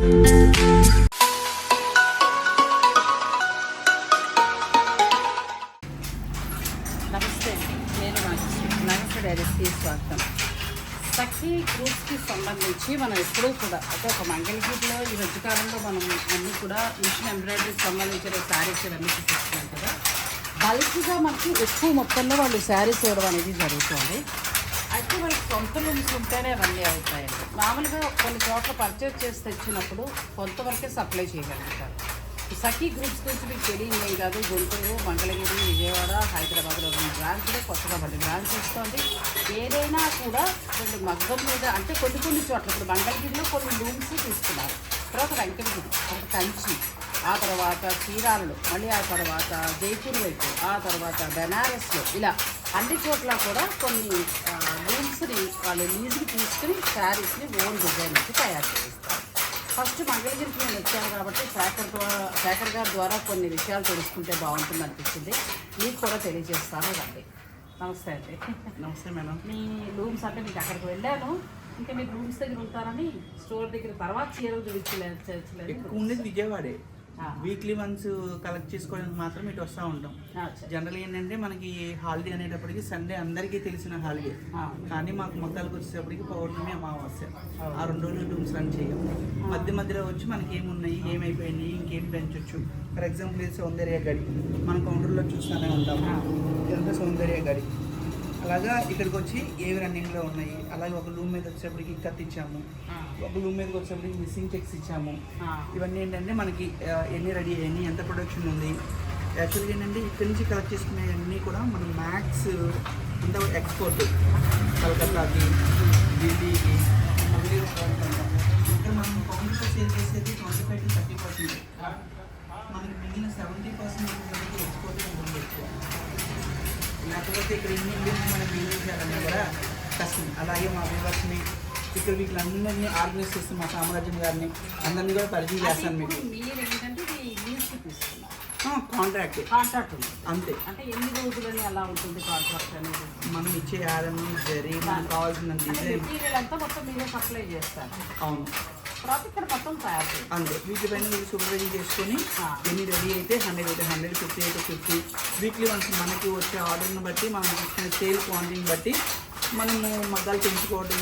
నమస్తే నేను నాగేశ్వర డైరెక్ట్కి స్వాగతం. సఖీ గ్రూప్స్కి సంబంధించి మనం ఎప్పుడూ కూడా అంటే ఒక మంగళగిరిలో ఈ మధ్యకాలంలో మనం అన్నీ కూడా మిషన్ ఎంబ్రాయిడరీకి సంబంధించిన శారీస్ ఇవన్నీ చూపిస్తున్నాం కదా. బల్క్గా మనకి ఎక్కువ మొత్తంలో వాళ్ళు శారీస్ ఇవ్వడం అనేది జరుగుతుంది. అయితే వాళ్ళకి సొంత రూమ్స్ ఉంటేనే అవన్నీ అవుతాయండి మామూలుగా కొన్ని చోట్ల పర్చేస్ చేసి తెచ్చినప్పుడు కొంతవరకే సప్లై చేయగలుగుతారు. సఖీ గ్రూప్స్ గురించి మీకు తెలియదు కాదు. గుంటూరు మంగళగిరి విజయవాడ హైదరాబాద్లో ఉన్న బ్రాంచ్లో కొత్తగా పది బ్రాంచ్ వస్తుంది. ఏదైనా కూడా కొన్ని మగ్గం మీద అంటే కొన్ని కొన్ని చోట్ల ఇప్పుడు మంగళగిరిలో కొన్ని రూమ్స్ తీసుకున్నారు. తర్వాత వెంకటగిరి ఒక కంచి. ఆ తర్వాత చీరాలలో మళ్ళీ ఆ తర్వాత జైపూర్ వైపు ఆ తర్వాత బెనారస్లో ఇలా అన్ని చోట్ల కూడా కొన్ని రూమ్స్ని వాళ్ళు లీజుకి తీసుకుని శారీస్ని ఓన్ డిజైన్కి తయారు చేస్తారు. ఫస్ట్ మంగళగిరికి నేను వచ్చాను కాబట్టి శేఖర్ ద్వారా శేఖర్ గారి ద్వారా కొన్ని విషయాలు తెలుసుకుంటే బాగుంటుంది అనిపించింది మీకు కూడా తెలియజేస్తాను రండి. నమస్తే అండి. నమస్తే మేడం. మీ రూమ్స్ అంటే మీకు అక్కడికి వెళ్ళాను. ఇంకా మీరు రూమ్స్ దగ్గర ఉంటారని స్టోర్ దగ్గర తర్వాత చీరలు చూపించలేదు ఉండేది విజయవాడే. వీక్లీ వన్స్ కలెక్ట్ చేసుకోవడానికి మాత్రం ఇటు వస్తూ ఉంటాం. జనరల్ ఏంటంటే మనకి హాలిడే అనేటప్పటికి సండే అందరికీ తెలిసిన హాలిడే కానీ మాకు మొత్తాలకు వచ్చేటప్పటికి పౌర్ణమి అమావాస్య. ఆ. రెండు రోజులు రూమ్స్ రన్ చేయం. మధ్య మధ్యలో వచ్చి మనకి ఏమున్నాయి ఏమైపోయినాయి ఇంకేం పెంచొచ్చు. ఫర్ ఎగ్జాంపుల్ ఇది సౌందర్య గడి. మన కౌంటర్లో చూస్తూనే ఉంటాము ఇదంతా సౌందర్య గడి. అలాగా ఇక్కడికి వచ్చి ఏవి రన్నింగ్లో ఉన్నాయి అలాగే ఒక రూమ్ మీద వచ్చేటప్పటికి కత్తి ఇచ్చాము ఒక రూమ్ మీదకి వచ్చేటప్పటికి మిస్సింగ్ చెక్స్ ఇచ్చాము. ఇవన్నీ ఏంటంటే మనకి ఎన్ని రెడీ అయ్యాయి ఎంత ప్రొడక్షన్ ఉంది. యాక్చువల్గా ఏంటంటే ఇక్కడి నుంచి కలెక్ట్ చేసుకునేవన్నీ కూడా మనం మ్యాక్స్ అంతా ఎక్స్పోర్ట్ కలకత్తాకి ఢిల్లీకి ఇక్కడ మనం కౌంటర్లో సేల్ చేసేది twenty five to thirty percent మనకి మిగిలిన సెవెంటీ పర్సెంట్ ఎక్స్పోర్ట్ ఎక్కువ. లేకపోతే ఇక్కడ ఎన్ని మనం బిజినెస్ చేయాలన్నా కూడా కష్టం. అలాగే మా వ్యూవర్స్ని ఇక్కడ వీళ్ళందరినీ ఆర్గనైజ్ చేస్తున్న మా సామ్రాజ్యం గారిని అందరినీ కూడా పరిచయం చేస్తాను మీకు. మీరు ఏంటంటే లీజ్కి తీసుకున్నారు. కాంట్రాక్ట్ కాంట్రాక్ట్ అంతే. అంటే ఎన్ని రోజులని అలా ఉంటుంది కాంట్రాక్ట్ అనేది? మనం ఇచ్చే ఆరం జరీ మనకు కావాల్సిన మెటీరియల్ అంతా మొత్తం మీరే సప్లై చేస్తారు. అవును. తర్వాత ఇక్కడ మొత్తం తయారు చేస్తారు. అంతే. వీటిపైన మీరు సూపర్వైజింగ్ చేసుకొని. ఎన్ని రెడీ అయితే హండ్రెడ్ అయితే హండ్రెడ్ ఫిఫ్టీ అయితే ఫిఫ్టీ. వీక్లీ వన్స్ మనకి వచ్చే ఆర్డర్ని బట్టి మనం తీసుకునే సేల్ క్వాంటిటీని బట్టి మనము మగ్గాలు పెంచుకోవడం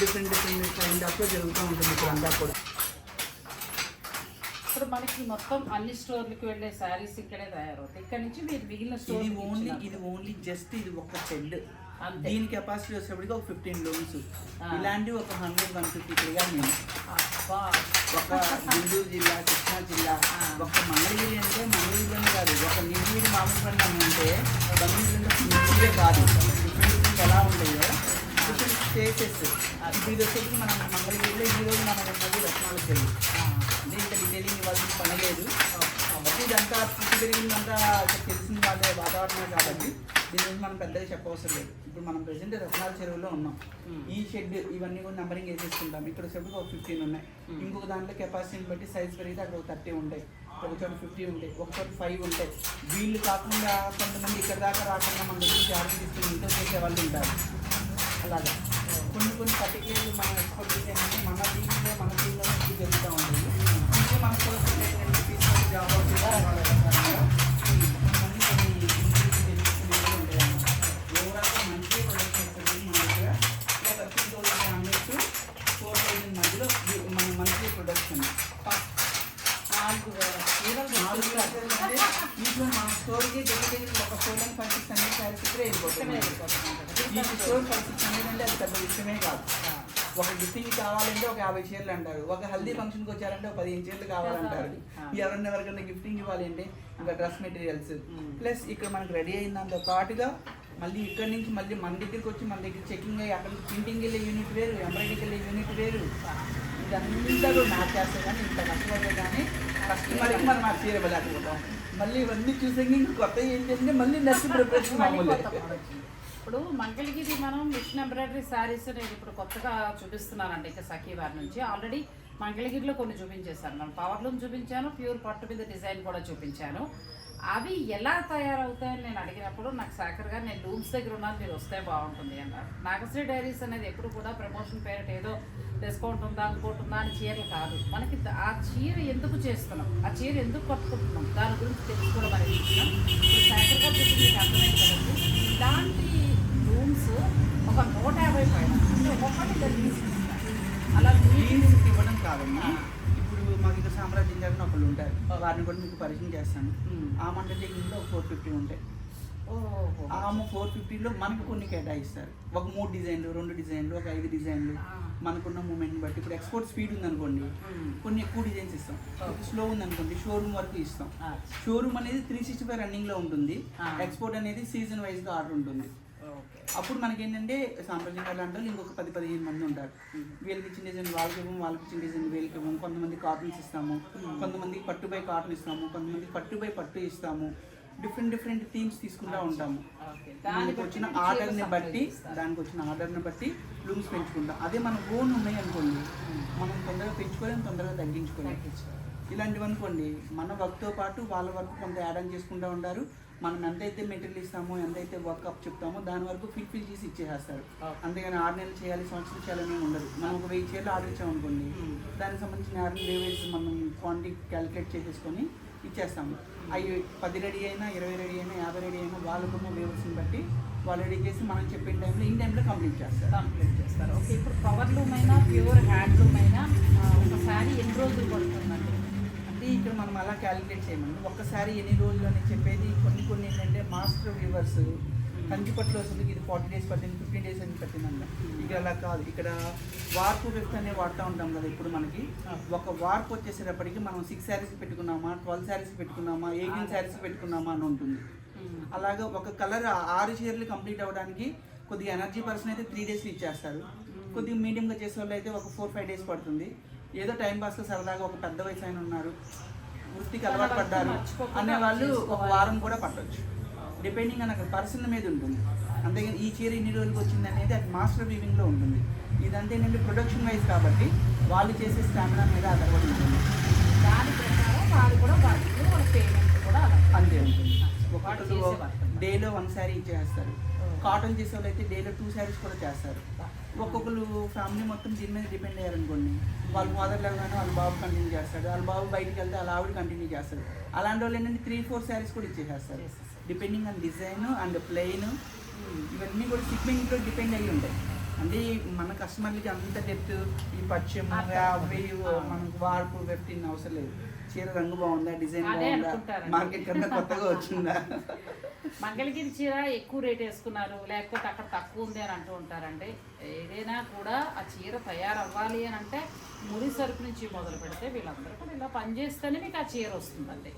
డిఫరెంట్ డిఫరెంట్ కైండ్ ఆఫ్లో జరుగుతూ ఉంటుంది ఇక్కడ అంతా కూడా. ఇప్పుడు మనకి మొత్తం అన్ని స్టోర్లకు వెళ్ళే శారీస్ ఇక్కడే తయారవుతాయి. ఇక్కడ నుంచి మీరు మిగిలిన ఇది స్టోర్ ఓన్లీ ఇది ఓన్లీ జస్ట్ ఇది ఒక షెడ్. దీని కెపాసిటీ వచ్చేప్పటికి ఒక ఫిఫ్టీన్ లోన్స్. ఇలాంటివి ఒక హండ్రెడ్ వన్ ఫిఫ్టీ తిరిగా మేము ఒక గుంటూరు జిల్లా కృష్ణా జిల్లా. ఒక మంగళగిరి అంటే మంగళగిరి కాదు ఒక నిర్వీడి మామూలు అంటే నిర్వీడే కాదు. ఎలా ఉంటాయో ఇప్పుడు ఇది వచ్చేసి మనం మంగళగిరిలో ఈ రోజు మనం ఉన్నది రత్నాల అంటే ఇంకా డీటెయిలింగ్ ఇవ్వాల్సిన పని లేదు. కాబట్టి ఇదంతా పుట్టి పెరిగిందంతా తెలిసిన వాళ్ళే వాతావరణమే కాబట్టి దీని గురించి మనం పెద్దగా చెప్పవసరం లేదు. ఇప్పుడు మనం ప్రజెంట్ రత్నాల చెరువులో ఉన్నాం. ఈ షెడ్ ఇవన్నీ కూడా నంబరింగ్ వేసేసుకుంటాం. ఇక్కడ వచ్చేప్పుడు ఒక ఫిఫ్టీన్ ఉన్నాయి. ఇంకొక దాంట్లో కెపాసిటీని బట్టి సైజ్ పెరిగితే అక్కడ ఒక థర్టీ ఉంటాయి. కొంచెం ఫిఫ్టీ ఉంటాయి ఒకసారి ఫైవ్ ఉంటాయి వీళ్ళు కాకుండా కొంతమంది ఇక్కడ దాకా రాకుండా మన దగ్గర జాగ్రత్త తీసుకుని ఇంట్లో చేసే వాళ్ళు ఉంటారు. అలాగా. కొన్ని కొన్ని పర్టికులర్ మనం ఎక్స్పోర్ట్ చేసేయంటే మన దీంట్లో మన దీంట్లో జరుగుతూ ఉంటుంది. ఇంకా మన కోసం తీసుకొని జాబ్ అవుతుందా నాలుగు తెచ్చేస్తారు. లక్షలు అంటే ఇంట్లో మన స్టోర్కి దగ్గర ఒక four and five six hundred sarees ఇక్కడే ఇక్కడే వెళ్ళిపోతుంది ఈ స్టోర్ ఫైవ్ అంటే అది పెద్ద విషయమే కాదు ఒక గిఫ్టింగ్ కావాలంటే ఒక యాభై చీరలు అంటారు ఒక హల్దీ ఫంక్షన్కి వచ్చారంటే ఒక పదిహేను చీరలు కావాలంటారు ఆ. ఎవరన్నా ఎవరికైనా గిఫ్టింగ్ ఇవ్వాలి అంటే ఇంకా డ్రెస్ మెటీరియల్స్ ప్లస్ ఇక్కడ మనకు రెడీ అయిందంతో దాంతో పాటుగా మళ్ళీ ఇక్కడ నుంచి మళ్ళీ మన దగ్గరికి వచ్చి మన దగ్గర చెకింగ్ అయ్యి అక్కడ ప్రింటింగ్ వెళ్ళే యూనిట్ వేరు ఎంబ్రాయిడరీకి వెళ్ళే యూనిట్ వేరు ఇదంతా కూడా మ్యాచ్ చేస్తారు కానీ ఇంత కష్టపడితే కానీ కస్టమర్కి మనం ఆ చీర ఇవ్వలేకపోతాం మళ్ళీ ఇవన్నీ చూసాక ఇంక కొత్త ఏంటంటే మళ్ళీ నెక్స్ట్ ప్రిపరేషన్ మామూలు. ఇప్పుడు మంగళగిరి మనం మిషన్ ఎంబ్రాయిడరీ శారీస్ నేను ఇప్పుడు కొత్తగా చూపిస్తున్నానండి ఇక సఖీ వారి నుంచి. ఆల్రెడీ మంగళగిరిలో కొన్ని చూపించేశాను మనం పవర్లూమ్ చూపించాను ప్యూర్ పట్టు మీద డిజైన్ కూడా చూపించాను. అవి ఎలా తయారవుతాయని నేను అడిగినప్పుడు నాకు శాఖర్ గారు నేను లూమ్స్ దగ్గర ఉన్నాను మీరు వస్తే బాగుంటుంది అన్నారు. నాగశ్రీ డైరీస్ అనేది ఎప్పుడు కూడా ప్రమోషన్ పేరిట ఏదో డిస్కౌంట్ ఉందా ఇంకోటి ఉందా అని చీరలు కాదు. మనకి ఆ చీర ఎందుకు చేస్తున్నాం? ఆ చీర ఎందుకు కట్టుకుంటున్నాం? దాని గురించి తెలుసుకోవడం అనేది ఇష్టం. శాఖర్ గారు చెప్పి మీకు అర్థమైంది కదండి. ఇలాంటి రూమ్స్ ఒక నూట యాభై పైన అంటే ఒక్కొక్కటి అలా ఇవ్వడం కాదమ్మా. మాకు ఇక్కడ సామ్రాజ్యం గారు అని ఒకళ్ళు ఉంటారు. వారిని కూడా మీకు పరిచయం చేస్తాను. ఆ మండలింగ్లో ఒక ఫోర్ ఫిఫ్టీ ఉంటాయి ఆ ఫోర్ ఫిఫ్టీలో మనకు కొన్ని కేటాయిస్తారు. ఒక మూడు డిజైన్లు రెండు డిజైన్లు ఒక ఐదు డిజైన్లు. మనకున్న మూమెంట్ని బట్టి ఇప్పుడు ఎక్స్పోర్ట్ స్పీడ్ ఉందనుకోండి కొన్ని ఎక్కువ డిజైన్స్ ఇస్తాం. స్లో ఉందనుకోండి షోరూమ్ వరకు ఇస్తాం. షోరూమ్ అనేది త్రీ సిక్స్టీ ఫైవ్ రన్నింగ్లో ఉంటుంది. ఎక్స్పోర్ట్ అనేది సీజన్ వైజ్గా ఆర్డర్ ఉంటుంది. అప్పుడు మనకి ఏంటంటే సాంప్రదాయం గారు అంటే ఇంకొక పది పదిహేను మంది ఉంటారు. వీళ్ళకి ఇచ్చిన డిజైన్ వాళ్ళకి ఇవ్వం వాళ్ళకి ఇచ్చిన డిజైన్ వీళ్ళకి ఇవ్వం. కొంతమంది కాటన్స్ ఇస్తాము. కొంతమందికి పట్టు బై కాటన్ ఇస్తాము. కొంతమంది పట్టు బై పట్టు ఇస్తాము. డిఫరెంట్ డిఫరెంట్ థీమ్స్ తీసుకుంటూ ఉంటాము. దానికి వచ్చిన ఆర్డర్ని బట్టి దానికి వచ్చిన ఆర్డర్ని బట్టి లూమ్స్ పెంచుకుంటాం. అదే మన ఓన్ ఉన్నాయి అనుకోండి. మనం తొందరగా పెంచుకోలేం తొందరగా తగ్గించుకోలేం. ఇలాంటివి అనుకోండి మన వర్క్తో పాటు వాళ్ళ వర్క్ కొంత యాడ్ ఆన్ చేసుకుంటూ ఉంటారు. మనం ఎంతైతే మెటీరియల్ ఇస్తామో ఎంతైతే వర్క్ అప్ చెప్తామో దాని వరకు ఫిల్ ఫిల్ చేసి ఇచ్చేసేస్తారు అంతేగాని ఆరు నెలలు చేయాలి సంవత్సరం చేయాలని ఉండదు. మనం ఒక వెయ్యి చీరలు ఆర్డర్ ఇచ్చామనుకోండి దానికి సంబంధించిన ఆర్డర్ లేవేసి మనం క్వాంటిటీ క్యాలిక్యులేట్ చేసేసుకొని ఇచ్చేస్తాము. అవి పది రెడీ అయినా ఇరవై రెడీ అయినా యాభై రెడీ అయినా వాళ్ళకున్న వేవర్స్ని బట్టి వాళ్ళు రెడీ చేసి మనం చెప్పిన టైంలో ఇన్ టైంలో కంప్లీట్ చేస్తారు. కంప్లీట్ చేస్తారు. ఓకే ఇప్పుడు పవర్ లూమ్ అయినా ప్యూర్ హ్యాండ్ లూమ్ అయినా ఆ, ఒక శారీ ఎన్ని రోజులు పడుతుందండి? కాబట్టి ఇక్కడ మనం అలా క్యాలిక్యులేట్ చేయమండి. ఒక్కసారి ఎన్ని రోజులు అని చెప్పేది కొన్ని కొన్ని ఏంటంటే మాస్టర్ వ్యూవర్స్ కంచిపట్లో వస్తుంది ఇది ఫార్టీ డేస్ పట్టింది ఫిఫ్టీన్ డేస్ అని పట్టిందంట. ఇక్కడ అలా కాదు. ఇక్కడ వార్పు ఫిఫ్త్ అనే వాడుతూ ఉంటాం కదా ఇప్పుడు మనకి. ఒక వార్పు వచ్చేసేటప్పటికి మనం సిక్స్ శారీస్ పెట్టుకున్నామా ట్వెల్వ్ శారీస్ పెట్టుకున్నామా ఎయిటీన్ శారీస్ పెట్టుకున్నామా అని ఉంటుంది. అలాగా ఒక కలర్ ఆరు చీరలు కంప్లీట్ అవ్వడానికి కొద్దిగా ఎనర్జీ పర్సన్ అయితే త్రీ డేస్ ఇచ్చేస్తారు. కొద్దిగా మీడియంగా చేసే వాళ్ళు అయితే ఒక ఫోర్ ఫైవ్ డేస్ పడుతుంది. ఏదో టైం పాస్గా సరదాగా ఒక పెద్ద వయసు ఆయన ఉన్నారు. వృత్తికి అలవాటు పడ్డారు. అనే వాళ్ళు ఒక వారం కూడా పట్టొచ్చు. డిపెండింగ్ అని అక్కడ పర్సన్ మీద ఉంటుంది. అంతేగాని ఈ చీర ఇన్ని రోజులకు వచ్చింది అనేది అది మాస్టర్ వీవింగ్లో ఉంటుంది. ఇదంతా ఏంటంటే ప్రొడక్షన్ వైజ్ కాబట్టి వాళ్ళు చేసే స్టామినా మీద ఆధారపడి ఉంటుంది. దాని ప్రకారం వాళ్ళు కూడా పేమెంట్ కూడా అంతే ఉంటుంది. డేలో వన్ శారీ ఇచ్చేస్తారు. కాటన్ చేసే వాళ్ళు అయితే డేలో టూ శారీస్ కూడా చేస్తారు. ఒక్కొక్కరు ఫ్యామిలీ మొత్తం దీని మీద డిపెండ్ అయ్యారనుకోండి. వాళ్ళ మదర్ లేవగానే వాళ్ళ బాబు కంటిన్యూ చేస్తాడు. వాళ్ళ బాబు బయటికి వెళ్తే వాళ్ళ ఆవిడ కంటిన్యూ చేస్తాడు. అలాంటి వాళ్ళు ఏంటంటే త్రీ ఫోర్ శారీస్ కూడా ఇచ్చేసేస్తారు. Depending on design and plain ఇవన్నీ కూడా సిగ్మెంట్లో డిపెండ్ అయ్యి ఉంటాయి. అంటే మన కస్టమర్లకి అంత డెప్త్ ఈ పచ్చము యాభై మనకు వార్పు ఫిఫ్టీన్ అవసరం లేదు. చీర రంగు బాగుందా డిజైన్ బాగుందా. మార్కెట్ కన్నా కొత్తగా వచ్చిందా? మంగళగిరి చీర ఎక్కువ రేట్ వేసుకున్నారు లేకపోతే అక్కడ తక్కువ ఉంది అని అంటూ ఉంటారండి. ఏదైనా కూడా ఆ చీర తయారవ్వాలి అని అంటే ముడి సరుకు నుంచి మొదలు పెడితే వీళ్ళందరూ కూడా ఇలా పనిచేస్తేనే మీకు ఆ చీర వస్తుందండి.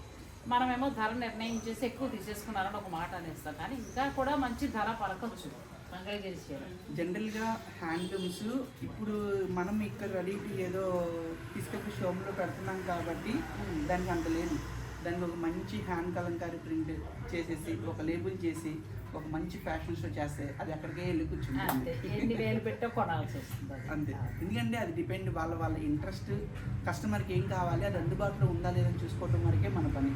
మనమేమో ధర నిర్ణయం చేసి ఎక్కువ తీసేసుకున్నారని ఒక మాట అనేస్తాం కానీ ఇంకా కూడా మంచి ధర పలకొచ్చు మంగళగిరి చీర. జనరల్గా హ్యాండ్లూమ్స్ ఇప్పుడు మనం ఇక్కడ రెడీ ఏదో తీసుకెళ్ళి షోమ్లో పెడుతున్నాం కాబట్టి దానికి అంత లేదు. దానికి ఒక మంచి హ్యాండ్ కలంకారీ ప్రింట్ చేసేసి ఒక లేబుల్ చేసి ఒక మంచి ఫ్యాషన్ షో చేస్తే అది అక్కడికే వెళ్ళి కూర్చుంటుంది. ఎన్ని వేలు పెట్టో కొనాల్సి వస్తుంది. అంతే. ఎందుకంటే అది డిపెండ్ వాళ్ళ వాళ్ళ ఇంట్రెస్ట్. కస్టమర్కి ఏం కావాలి అది అందుబాటులో ఉందా లేదని చూసుకోవటం వరకే మన పని.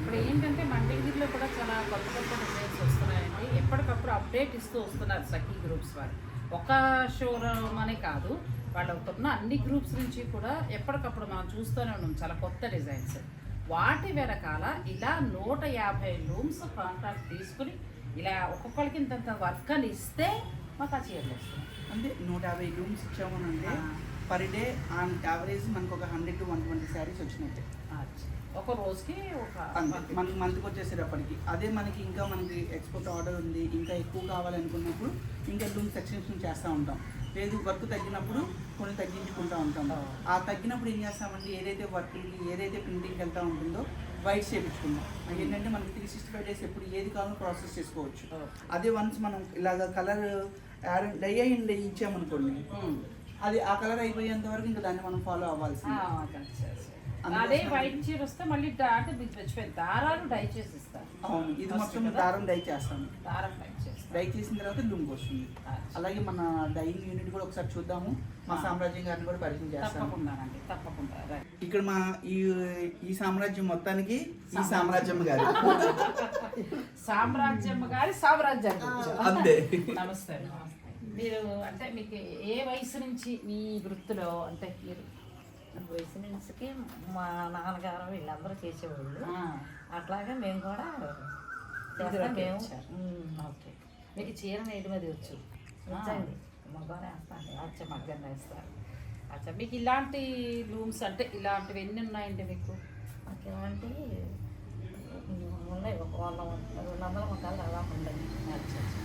ఇప్పుడు ఏంటంటే మంగళగిరిలో కూడా చాలా కొత్త కొత్త డిజైన్స్ వస్తున్నాయండి. ఎప్పటికప్పుడు అప్డేట్ ఇస్తూ వస్తున్నారు సఖీ గ్రూప్స్ వారు. ఒక షోరూమ్ అనే కాదు వాళ్ళు ఉన్న అన్ని గ్రూప్స్ నుంచి కూడా ఎప్పటికప్పుడు మనం చూస్తూనే ఉన్నాం. చాలా కొత్త డిజైన్స్. వాటి వెనకాల ఇలా నూట యాభై రూమ్స్ కాంట్రాక్ట్ తీసుకుని ఇలా ఒక్కొక్కరికి ఇంత వర్క్ అని ఇస్తే మాకు ఆ చీరలు వస్తున్నాయి అంటే నూట యాభై రూమ్స్ ఇచ్చామని అంటే. పర్ డే ఆన్ యావరేజ్ మనకు ఒక hundred to one twenty sarees వచ్చినట్టే. ఒక రోజుకి ఒక మనకి మంత్కి వచ్చేసేటప్పటికి. అదే మనకి ఇంకా మనకి ఎక్స్పోర్ట్ ఆర్డర్ ఉంది ఇంకా ఎక్కువ కావాలనుకున్నప్పుడు ఇంకా లూమ్స్ ఎక్స్టెన్షన్ చేస్తూ ఉంటాం. లేదు వర్క్ తగ్గినప్పుడు కొన్ని తగ్గించుకుంటూ ఉంటాం. ఆ తగ్గినప్పుడు ఏం చేస్తామంటే ఏదైతే వర్క్కి ఏదైతే ప్రింటింగ్కి వెళ్తూ ఉంటుందో వైట్ చేయించుకుందాం అది ఏంటంటే మనకి త్రీ సిక్స్టీ ఫైవ్ డేస్ ఎప్పుడు ఏది కావాలో ప్రాసెస్ చేసుకోవచ్చు. అదే వన్స్ మనం ఇలాగ కలర్ యాడ్ డై అయ్యి ఇచ్చామనుకోండి. ఉమ్. అది ఆ కలర్ అయిపోయేంత వరకు ఇంకా దాన్ని మనం ఫాలో అవ్వాల్సింది. అందుకోసం- అదే వైట్ చీర వస్తే మళ్ళీ అంటే దారాలు డై చేసి ఇస్తారు. అవును ఇది మొత్తం? దారం డై చేస్తాము. దారం డై డై చేసిన తర్వాత లుంగ్ వస్తుంది. అలాగే మన డైయింగ్ యూనిట్ కూడా ఒకసారి చూద్దాము. మా సామ్రాజ్యం గారిని కూడా పరిచయం తప్పకుండానండి తప్పకుండా. ఇక్కడ మా ఈ ఈ సామ్రాజ్యం మొత్తానికి ఈ సామ్రాజ్యం. గారు. సామ్రాజ్యమ్మ గారి సామ్రాజ్యం అంతే. నమస్తే మీరు అంటే మీకు ఏ వయసు నుంచి మీ వృత్తిలో అంటే మీరు వయసు నుంచికి మా నాన్నగారు వీళ్ళందరూ చేసేవాళ్ళు. అట్లాగే మేము కూడా చేస్తాం మేము. ఓకే. మీకు చీర నేటి మీద వచ్చు. వచ్చండి మగ్గం వేస్తాను అచ్చా వేస్తారు. అచ్చా మీకు ఇలాంటి రూమ్స్ అంటే ఇలాంటివి ఎన్ని ఉన్నాయండి మీకు? మాకు ఇలాంటి ఉన్నాయి. ఒక వంద రెండు వందల మొక్కలు ఉన్నాయి అచ్చా అచ్చా.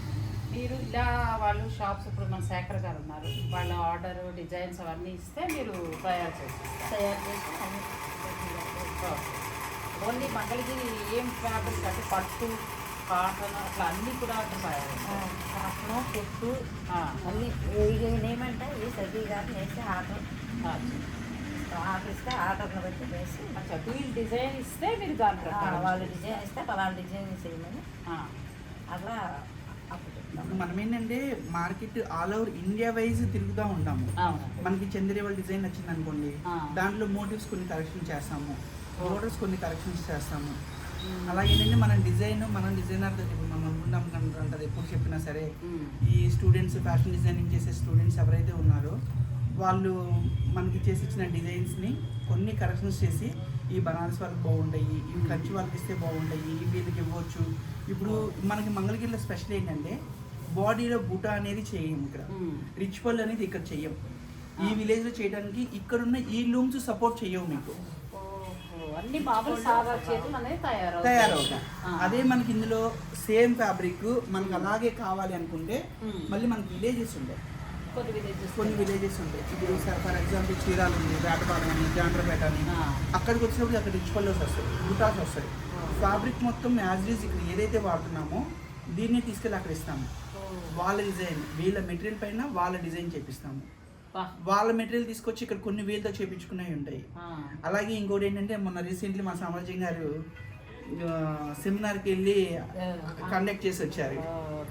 మీరు ఇలా వాళ్ళు షాప్స్ ఇప్పుడు మన శేఖర్ గారు ఉన్నారు. వాళ్ళ ఆర్డర్ డిజైన్స్ అవన్నీ ఇస్తే మీరు తయారు చేసిస్తారు. తయారు చేసి ఓన్లీ మంగళగిరి ఏం ఫ్యాబ్రిక్ అంటే పట్టు కాటన్ అట్లా అన్నీ కూడా కాటను పుట్టు అన్ని ఏమంటే ఈ సర్దీ గారు వేసి ఆర్డర్ అచ్చా. ఆర్డర్ ఇస్తే ఆర్డర్ని బట్టి వేసి అచ్చా వీళ్ళు డిజైన్ ఇస్తే మీరు ప్రకారం వాళ్ళు డిజైన్ ఇస్తే పలానా డిజైన్ చేయమని అట్లా మనం ఏంటంటే market all over India wise తిరుగుతూ ఉంటాము. మనకి చంద్రవాళ్ళ డిజైన్ నచ్చింది అనుకోండి. దాంట్లో మోటివ్స్ కొన్ని కరెక్షన్ చేస్తాము. బోర్డర్స్ కొన్ని కరెక్షన్స్ చేస్తాము. అలాగే మన డిజైన్ మనం డిజైనర్ మనం అంటది ఎప్పుడు చెప్పినా సరే. ఈ స్టూడెంట్స్ ఫ్యాషన్ డిజైనింగ్ చేసే స్టూడెంట్స్ ఎవరైతే ఉన్నారో వాళ్ళు మనకి చేసి ఇచ్చిన డిజైన్స్ని కొన్ని కరెక్షన్స్ చేసి ఈ బనారస్ వర్క్ బాగుంటాయి ఇవి కంచి వర్క్ ఇస్తే బాగుంటాయి ఇవి వీళ్ళకి ఇవ్వచ్చు. ఇప్పుడు మనకి మంగళగిరిలో స్పెషల్ ఏంటంటే బాడీలో బుటా అనేది చేయము ఇక్కడ. మ్మ్. రిచ్ పళ్ళు అనేది ఇక్కడ చెయ్యం ఈ విలేజ్లో చేయడానికి ఇక్కడున్న ఈ లూమ్స్ సపోర్ట్ చేయవు మీకు. అన్ని మామూలు సాదా చేతులు అనేది తయారవుతాయి. అదే మనకి ఇందులో సేమ్ ఫ్యాబ్రిక్ మనకి అలాగే కావాలి అనుకుంటే. మళ్ళీ మనకి విలేజెస్ ఉంటాయి. కొన్ని విలేజెస్ కొన్ని విలేజెస్ ఉంటాయి. ఇప్పుడు ఫర్ ఎగ్జాంపుల్ చీరాలు ఉంది వేటపాలెం అని జాండ్రపేట అని. అక్కడికి వచ్చినప్పుడు అక్కడ రిచ్ పల్లెస్ వస్తాయి బుటాస్ వస్తాయి. ఫ్యాబ్రిక్ మొత్తం యాజ్ ఈజ్ ఇక్కడ ఏదైతే వాడుతున్నామో దీన్ని తీసుకెళ్ళి అక్కడ ఇస్తాము. వాళ్ళ డిజైన్ వీళ్ళ మెటీరియల్ పైన వాళ్ళ డిజైన్ చేపిస్తాము. వాళ్ళ మెటీరియల్ తీసుకొచ్చి ఇక్కడ కొన్ని వీళ్ళతో చేపించుకునేవి ఉంటాయి. అలాగే ఇంకోటి ఏంటంటే మొన్న రీసెంట్లీ మా సామ్రాజ్యం గారు సెమినార్కి వెళ్ళి కండక్ట్ చేసి వచ్చారు.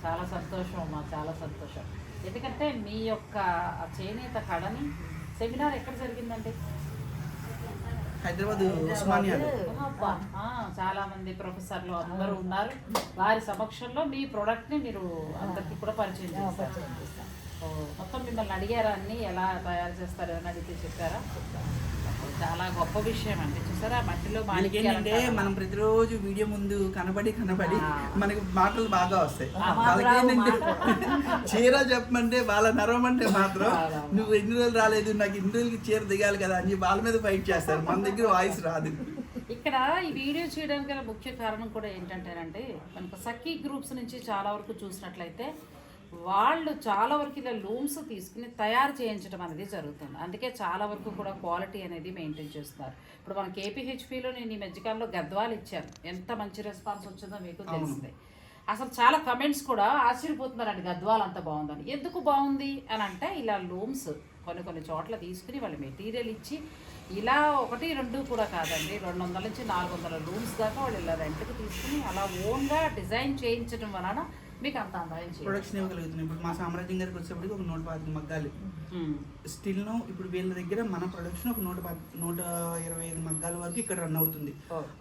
చాలా సంతోషం అమ్మా చాలా సంతోషం. ఎందుకంటే మీ యొక్క చేనేత కళని సెమినార్ ఎక్కడ జరిగిందండి? హైదరాబాద్ ఉస్మానియాలో చాలా మంది ప్రొఫెసర్లు అందరూ ఉన్నారు. వారి సమక్షంలో మీ ప్రోడక్ట్ని మీరు అందరికి కూడా పరిచయం చేస్తారు మొత్తం మిమ్మల్ని అడిగారా అన్ని? ఎలా తయారు చేస్తారు అని అడిగితే చెప్పారా? చాలా గొప్ప విషయం అండి. చూసారా? మట్టిలో మాణిక్యాలు మనం ప్రతిరోజు వీడియో ముందు కనబడి కనబడి. మనకి మాటలు బాగా వస్తాయి. చీర చెప్పమంటే వాళ్ళ నరమంటే మాత్రం. నువ్వు ఎన్ని రోజులు రాలేదు నాకు ఇన్ని రోజులకి చీర దిగాలి కదా అని వాళ్ళ మీద ఫైట్ చేస్తారు. మన దగ్గర వాయిస్ రాదు. ఇక్కడ ఈ వీడియో చేయడానికి గల ముఖ్య కారణం కూడా ఏంటంటేనంటే మనకు సఖీ గ్రూప్స్ నుంచి చాలా వరకు చూసినట్లయితే వాళ్ళు చాలా వరకు ఇలా లూమ్స్ తీసుకుని తయారు చేయించడం అనేది జరుగుతుంది. అందుకే చాలా వరకు కూడా క్వాలిటీ అనేది మెయింటైన్ చేస్తున్నారు. ఇప్పుడు మన కేపీహెచ్పిలో నేను ఈ మధ్యకాలంలో గద్వాలు ఇచ్చాను. ఎంత మంచి రెస్పాన్స్ వచ్చిందో మీకు తెలిసిందే. అసలు చాలా కమెంట్స్ కూడా ఆశ్చర్యపోతున్నారండి. గద్వాలు అంత బాగుందని. ఎందుకు బాగుంది అని అంటే ఇలా లూమ్స్ కొన్ని కొన్ని చోట్ల తీసుకుని వాళ్ళు మెటీరియల్ ఇచ్చి ఇలా ఒకటి రెండు కూడా కాదండి. రెండు వందల నుంచి నాలుగు వందల రూమ్స్ దాకా వాళ్ళు ఇలా రెంట్కి తీసుకుని అలా ఓన్గా డిజైన్ చేయించడం వలన మీకు అంత ప్రొడక్షన్ ఇవ్వగలుగుతున్నాం ఇప్పుడు మా సామ్రాజ్యం గారికి వచ్చేప్పటికి ఒక నూట పాతిక మగ్గాలు. స్టిల్ను ఇప్పుడు వీళ్ళ దగ్గర మన ప్రొడక్షన్ ఒక నూట నూట ఇరవై ఐదు మగ్గాల వరకు ఇక్కడ రన్ అవుతుంది.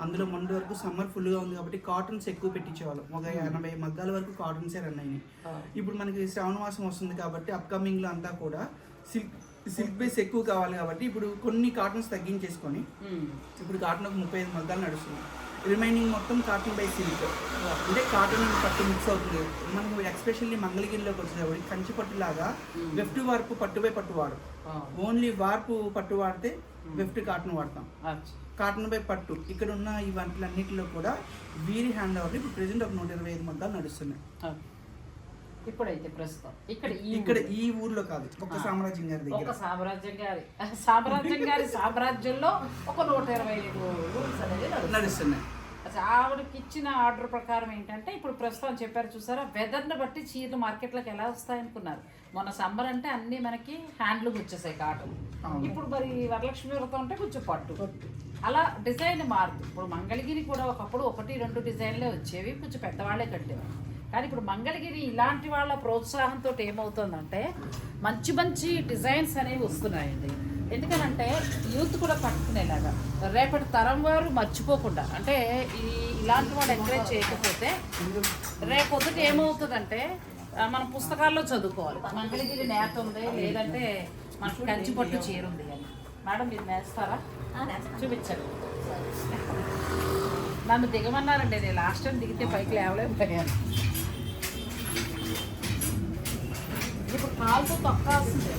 అందులో మొండి వరకు సమ్మర్ ఫుల్గా ఉంది కాబట్టి కాటన్స్ ఎక్కువ పెట్టించేవాళ్ళం. ఒక ఎనభై మగ్గాల వరకు కాటన్సే రన్ అయినాయి. ఇప్పుడు మనకి శ్రావణ మాసం వస్తుంది కాబట్టి అప్కమింగ్లో అంతా కూడా సిల్క్ సిల్క్ బేస్ ఎక్కువ కావాలి కాబట్టి ఇప్పుడు కొన్ని కాటన్స్ తగ్గించేసుకొని ఇప్పుడు కాటన్ ఒక ముప్పై ఐదు మగ్గాలు నడుస్తుంది రిమైనింగ్ మొత్తం కాటన్ బై సిల్క్ అంటే కాటన్ అండ్ పట్టు మిక్స్ అవుతుంది. మనకు ఎక్స్పెషల్లీ మంగళగిరిలోకి వచ్చేటప్పుడు కంచి పట్టులాగా వెఫ్ట్ వార్పు పట్టు బై పట్టు వాడు. ఓన్లీ వార్పు పట్టు వాడితే వెఫ్ట్ కాటన్ వాడతాం. కాటన్ బై పట్టు. ఇక్కడ ఉన్న ఈ వంటలన్నిటిలో కూడా వీరి హ్యాండ్ ఓవర్ ఇప్పుడు ప్రెసెంట్ ఒక నూట ఇరవై ఐదు మగ్గాలు నడుస్తున్నాయి. ఇప్పుడైతే ప్రస్తుతం. ఇక్కడ ఇక్కడ. ఈ ఊర్లో కాదు ఒక్క ఆ. సామ్రాజ్యం గారి ఒక సామ్రాజ్యం గారి. సామ్రాజ్యం గారి సామ్రాజ్యంలో ఒక నూట ఇరవై ఐదు రూమ్స్ అనేది. నడుస్తున్నాయి. ఆవిడకి ఇచ్చిన ఆర్డర్ ప్రకారం ఏంటంటే ఇప్పుడు ప్రస్తుతం చెప్పారు చూసారా వెదర్ని బట్టి చీరలు మార్కెట్లోకి ఎలా వస్తాయి అనుకున్నారు. మొన్న సమ్మర్ అంటే అన్నీ మనకి హ్యాండ్లూమ్ వచ్చేసాయి కాటన్ అవును. ఇప్పుడు మరి వరలక్ష్మి వ్రతం అంటే కొంచెం పట్టు. అలా డిజైన్ మారుతుంది ఇప్పుడు మంగళగిరి కూడా ఒకప్పుడు ఒకటి రెండు డిజైన్లే వచ్చేవి కొంచెం పెద్దవాళ్ళే కట్టేవారు. కానీ ఇప్పుడు మంగళగిరి ఇలాంటి వాళ్ళ ప్రోత్సాహంతో ఏమవుతుందంటే మంచి మంచి డిజైన్స్ అనేవి వస్తున్నాయండి. ఎందుకనంటే యూత్ కూడా పట్టుకునేలాగా రేపటి తరం వారు మర్చిపోకుండా అంటే ఈ ఇలాంటి వాళ్ళు ఎంకరేజ్ చేయకపోతే రేపొద్దుట ఏమవుతుందంటే మనం పుస్తకాల్లో చదువుకోవాలి. మంగళగిరి నేత ఉంది లేదంటే మనకు కంచి పట్టు చీర ఉంది అని. మేడం మీరు నేస్తారా? చూపించండి. నన్ను దిగమన్నారండి నేను లాస్ట్ టైం దిగితే పైకి లేవలేము పోయాను ఇప్పుడు కాలుతో తొక్కాల్సిందే.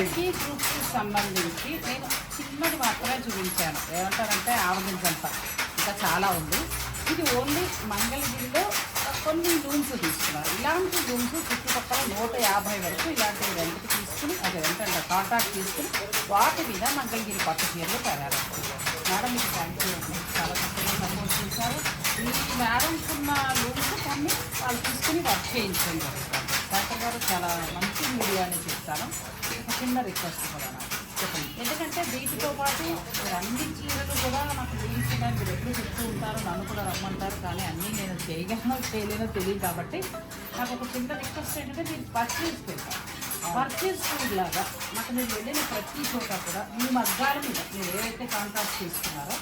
ప్రతి గ్రూప్కి సంబంధించి నేను చిన్నది మాత్రమే చూపించాను. ఏమంటారంటే ఆవగించంత ఇంకా చాలా ఉంది. ఇది ఓన్లీ మంగళగిరిలో కొన్ని రూమ్స్ తీసుకున్నారు. ఇలాంటి రూమ్స్ చుట్టుపక్కల నూట యాభై వరకు ఇలాంటి రెంట్కి తీసుకుని అది రెంట్ కాంట్రాక్ట్ తీసుకుని వాటి మీద మంగళగిరి పట్టు చీరలు తయారవుతుంది మేడం మీకు థ్యాంక్ యూ చాలా చక్కగా సపోర్ట్ చేశారు. ఈ మేడమ్స్ ఉన్న రూమ్స్ కొన్ని వాళ్ళు తీసుకుని వర్క్ చేయించండి. గారు చాలా మంచి మీడియా అని చెప్తాను. ఒక చిన్న రిక్వెస్ట్ కూడా నాకు. చెప్పండి. ఎందుకంటే వీటితో పాటు అన్ని చీరలు కూడా నాకు తీయించడానికి మీరు ఎప్పుడు చెప్తూ ఉంటారు నన్ను కూడా రమ్మంటారు. కానీ అన్నీ నేను చేయగలనో చేయలేనో తెలియదు కాబట్టి నాకు ఒక చిన్న రిక్వెస్ట్ ఏంటంటే మీరు పర్చేస్ పెడతాను పర్చేస్ ఫుడ్ లాగా నాకు మీరు వెళ్ళిన ప్రతి చోట కూడా మీ మగ్గాల మీద మీరు ఏవైతే కాంటాక్ట్ చేసుకున్నారో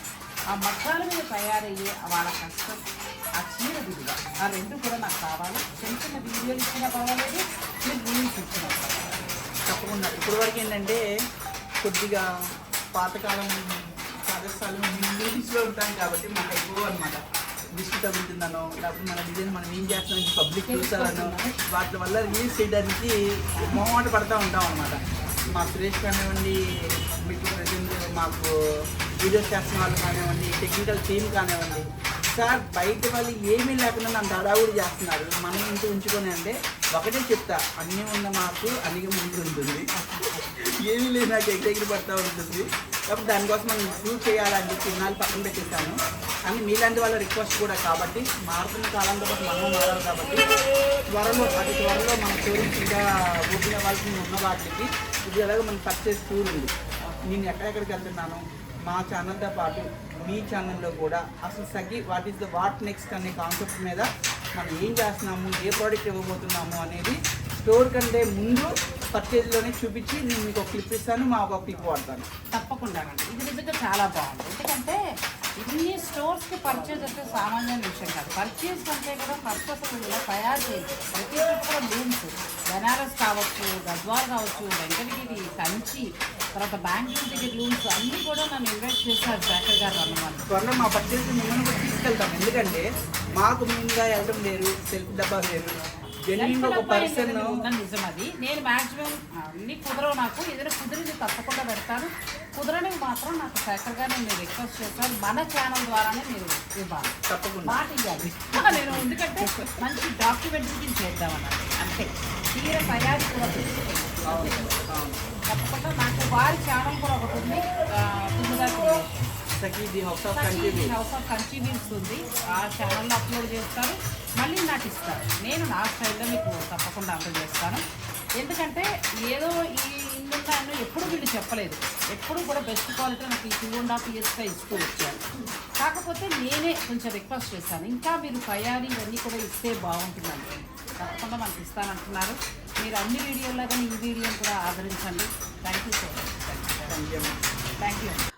ఆ మగ్గాల మీద తయారయ్యే వాళ్ళ కష్టం ఆ చీర విలువ ఆ రెండు కూడా నాకు కావాలి. చిన్న చిన్న వీడియోలు ఇచ్చినా పర్వాలేదు మీరు రీల్స్ ఇచ్చినా తప్పకుండా. ఇప్పుడు వరకు ఏంటంటే కొద్దిగా పాతకాలం పాదస్థాలు మూవీస్లో ఉంటాం కాబట్టి మాకు ఎక్కువ అనమాట దిష్టి తగులుతుందనో లేకపోతే మన డిజైన్ మనం ఏం చేస్తున్నాం పబ్లిక్ చూస్తారనో వాటి వల్ల రిలీజ్ చేయడానికి మొహమాట పడతా ఉంటాం అనమాట మా సురేష్ కానివ్వండి మీకు ప్రజెంట్ మాకు వీడియోస్ చేస్తున్న వాళ్ళు కానివ్వండి టెక్నికల్ టీమ్ కానివ్వండి సార్ బయట వాళ్ళు ఏమీ లేకుండా నన్ను హడావుడి చేస్తున్నారు. మనం ఇంటి ఉంచుకొని అంటే ఒకటే చెప్తా అన్నీ ఉన్న మాకు అన్ని ముందు ఉంటుంది. ఏమీ లేదు నాకు ఎగ్గెగిరి పడతా ఉంటుంది. కాబట్టి దానికోసం మనం ప్రూవ్ చేయాలని చెప్పి ఇన్నాళ్ళు పక్కన పెట్టేశాను. అని మీలాంటి వాళ్ళ రిక్వెస్ట్ కూడా కాబట్టి మారుతున్న కాలంతో పాటు మనం మారాలి కాబట్టి త్వరలో అతి త్వరలో మన షోరూమ్స్ ఇంకా ఓపెన్ అవ్వాల్సి ఉన్న వాటికి ఇది ఎలాగో మన పర్చేస్ టూర్ ఉంది. నేను ఎక్కడెక్కడికి వెళ్తున్నాను? మా ఛానల్తో పాటు మీ ఛానల్లో కూడా అసలు సగ్గి what is the what next అనే కాన్సెప్ట్ మీద మనం ఏం చేస్తున్నాము ఏ ప్రోడక్ట్ ఇవ్వబోతున్నాము అనేది స్టోర్ కంటే ముందు పర్చేజ్లోనే చూపించి నేను మీకు ఒక క్లిప్ ఇస్తాను మా ఒక క్లిప్ వాడతాను. తప్పకుండా ఇది నిజంగా చాలా బాగుంది. ఎందుకంటే ఇన్ని స్టోర్స్కి పర్చేజ్ అంటే సామాన్యమైన విషయం కాదు. పర్చేజ్ అంటే కూడా ఫస్ట్ అసలు ఇలా తయారు చేయాలి ప్రతి ఒక్కరు లూమ్స్ బెనారస్ కావచ్చు గద్వాల్ కావచ్చు వెంకటగిరి కంచి తర్వాత బెంగళూరు దగ్గర లూమ్స్ అన్నీ కూడా నన్ను ఇన్వైట్ చేశారు శేఖర్ గారు అన్నమాట త్వరలో మా పర్చేజ్ మిమ్మల్ని కూడా తీసుకెళ్తాం. ఎందుకంటే మాకు మెయిన్గా వెళ్ళడం లేదు సెల్ఫ్ డబ్బా ఒక పర్సన్ నిజం అది. నేను మాక్సిమం అన్ని కుదరవు నాకు. ఏదైనా కుదిరింది తప్పకుండా పెడతాను. కుదరనివి మాత్రం నాకు శేఖర్ గారు నేను రిక్వెస్ట్ చేస్తాను మన ఛానల్ ద్వారానే మీరు ఇవ్వాలి. తప్పకుండా. మాట ఇవ్వాలి. నేను ఎందుకంటే మంచి డాక్యుమెంటరీ చేద్దామన్నది అంతే. తీర తయారీ కూడా తప్పకుండా నాకు వారి ఛానల్ కూడా ఒకటి ఉంది. ది హౌస్ ఆఫ్ కంచి ఉంది. ఆ ఛానల్లో అప్లోడ్ చేస్తారు. మళ్ళీ నాకు ఇస్తారు. నేను నా స్టైల్లో మీకు తప్పకుండా అప్లోడ్ చేస్తాను. ఎందుకంటే ఏదో ఈ ఇల్లున్నాను ఎప్పుడు వీళ్ళు చెప్పలేదు. ఎప్పుడు కూడా బెస్ట్ క్వాలిటీ నాకు ఈ టూ అండ్ హాఫ్ ఇయర్స్గా ఇస్తూ వచ్చాను కాకపోతే నేనే కొంచెం రిక్వెస్ట్ చేశాను. ఇంకా మీరు తయారీ ఇవన్నీ కూడా ఇస్తే బాగుంటుందండి. తప్పకుండా మనకి ఇస్తానంటున్నారు. మీరు అన్ని వీడియోల్లో కానీ ఈ వీడియోని కూడా ఆదరించండి. Thank you so much thank you thank you